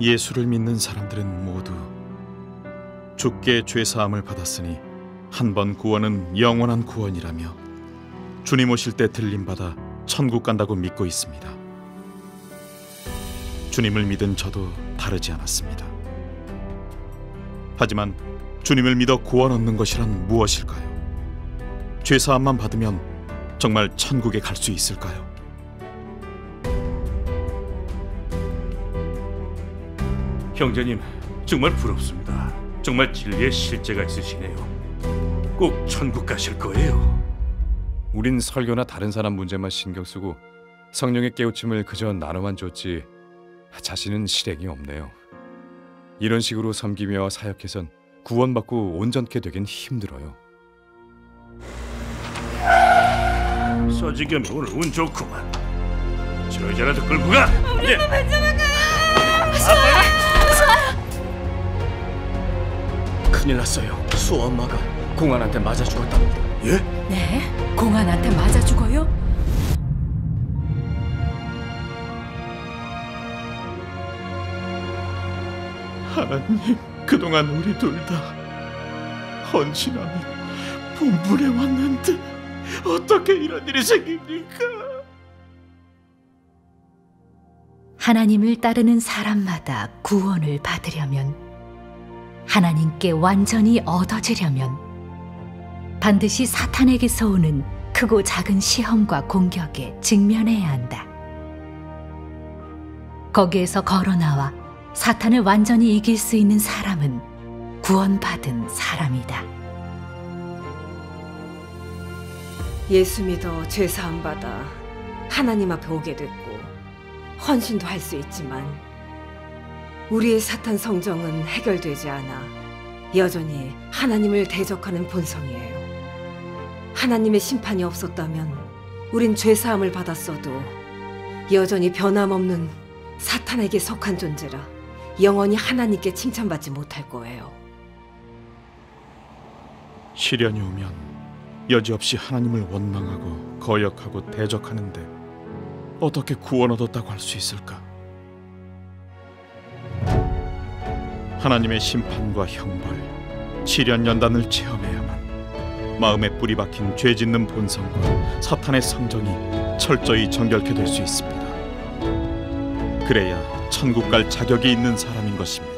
예수를 믿는 사람들은 모두 주께 죄 사함을 받았으니 한 번 구원은 영원한 구원이라며 주님 오실 때 들림 받아 천국 간다고 믿고 있습니다. 주님을 믿은 저도 다르지 않았습니다. 하지만 주님을 믿어 구원 얻는 것이란 무엇일까요? 죄 사함만 받으면 정말 천국에 갈 수 있을까요? 형제님 정말 부럽습니다. 정말 진리의 실제가 있으시네요. 꼭 천국 가실 거예요. 우린 설교나 다른 사람 문제만 신경 쓰고 성령의 깨우침을 그저 나눠만 줬지 자신은 실행이 없네요. 이런 식으로 섬기며 사역해선 구원받고 온전케 되긴 힘들어요. 서지겸이 오늘 운 좋구만. 저 여자라도 끌고 가. 예. 큰일 났어요. 수호 엄마가 공안한테 맞아 죽었답니다. 예? 네? 공안한테 맞아 죽어요? 하나님, 그동안 우리 둘 다 헌신하며 분분해 왔는데 어떻게 이런 일이 생깁니까? 하나님을 따르는 사람마다 구원을 받으려면 하나님께 완전히 얻어지려면 반드시 사탄에게서 오는 크고 작은 시험과 공격에 직면해야 한다. 거기에서 걸어 나와 사탄을 완전히 이길 수 있는 사람은 구원받은 사람이다. 예수 믿어 죄 사함 받아 하나님 앞에 오게 됐고 헌신도 할 수 있지만 우리의 사탄 성정은 해결되지 않아 여전히 하나님을 대적하는 본성이에요. 하나님의 심판이 없었다면 우린 죄 사함을 받았어도 여전히 변함없는 사탄에게 속한 존재라 영원히 하나님께 칭찬받지 못할 거예요. 시련이 오면 여지없이 하나님을 원망하고 거역하고 대적하는데 어떻게 구원 얻었다고 할 수 있을까? 하나님의 심판과 형벌, 시련 연단을 체험해야만 마음에 뿌리 박힌 죄 짓는 본성과 사탄의 성정이 철저히 정결케 될 수 있습니다. 그래야 천국 갈 자격이 있는 사람인 것입니다.